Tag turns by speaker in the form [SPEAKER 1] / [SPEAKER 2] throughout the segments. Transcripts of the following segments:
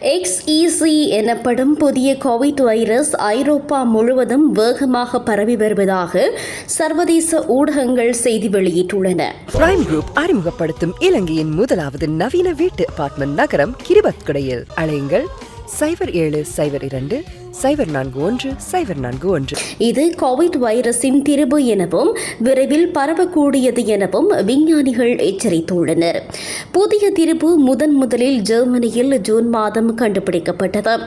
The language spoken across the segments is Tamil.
[SPEAKER 1] எக்ஸ்இசி எனப்படும் புதிய கோவிட் வைரஸ் ஐரோப்பா முழுவதும் வேகமாக பரவி வருவதாக சர்வதேச ஊடகங்கள் செய்தி வெளியிட்டுள்ளன.
[SPEAKER 2] பிரைம் குரூப் அறிமுகப்படுத்தும் இலங்கையின் முதலாவது நவீன வீட்டு அபார்ட்மெண்ட் நகரம் கிரிபத்குடையில். அழையுங்கள் சைபர் ஏழு சைபர் இரண்டு சைபர் நான்கு ஒன்று சைபர் நான்கு ஒன்று.
[SPEAKER 1] இது கோவிட் வைரஸின் திரிபு எனவும் விரைவில் பரவக்கூடியது எனவும் விஞ்ஞானிகள் எச்சரித்துள்ளனர். புதிய திரிபு முதன் முதலில் ஜெர்மனியில் ஜூன் மாதம் கண்டுபிடிக்கப்பட்டது.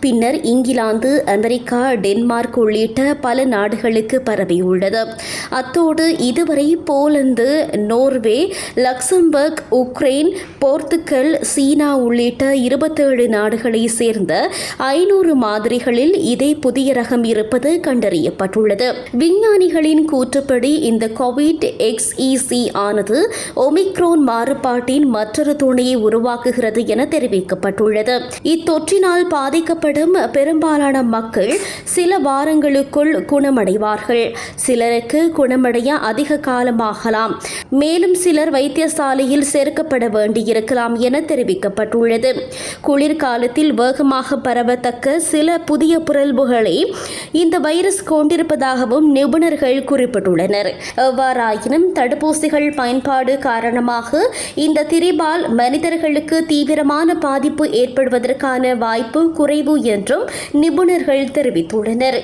[SPEAKER 1] பின்னர் இங்கிலாந்து அமெரிக்கா டென்மார்க் உள்ளிட்ட பல நாடுகளுக்கு பரவியுள்ளது. அத்தோடு இதுவரை Poland Norway Luxembourg Ukraine Portugal China உள்ளிட்ட இருபத்தேழு நாடுகளை சேர்ந்த சேர்ந்த ஐநூறு மாதிரிகளில் இதே புதிய ரகம் இருப்பது கண்டறியப்பட்டுள்ளது. விஞ்ஞானிகளின் கூற்றுப்படி இந்த கோவிட் எக்ஸ்இசி ஆனது ஒமிக்ரோன் மாறுபாட்டின் மற்றொரு துணையை உருவாக்குகிறது என தெரிவிக்கப்பட்டுள்ளது. இத்தொற்றினால் பாதிக்கப்படும் பெரும்பாலான மக்கள் சில வாரங்களுக்குள் குணமடைவார்கள். சிலருக்கு குணமடைய அதிக காலமாகலாம். மேலும் சிலர் வைத்தியசாலையில் சேர்க்கப்பட வேண்டியிருக்கலாம் என தெரிவிக்கப்பட்டுள்ளது. குளிர்காலத்தில் வேகமாக பரவத்தக்க சில புதிய புரல்புகளை இந்த வைரஸ் கொண்டிருப்பதாகவும் நிபுணர்கள் குறிப்பிட்டுள்ளனர். எவ்வாறாயினும் தடுப்பூசிகள் பயன்பாடு காரணமாக இந்த திரிபால் மனிதர்களுக்கு தீவிரமான பாதிப்பு ஏற்படுவதற்கான வாய்ப்பு குறைவு என்றும் நிபுணர்கள் தெரிவித்துள்ளனர்.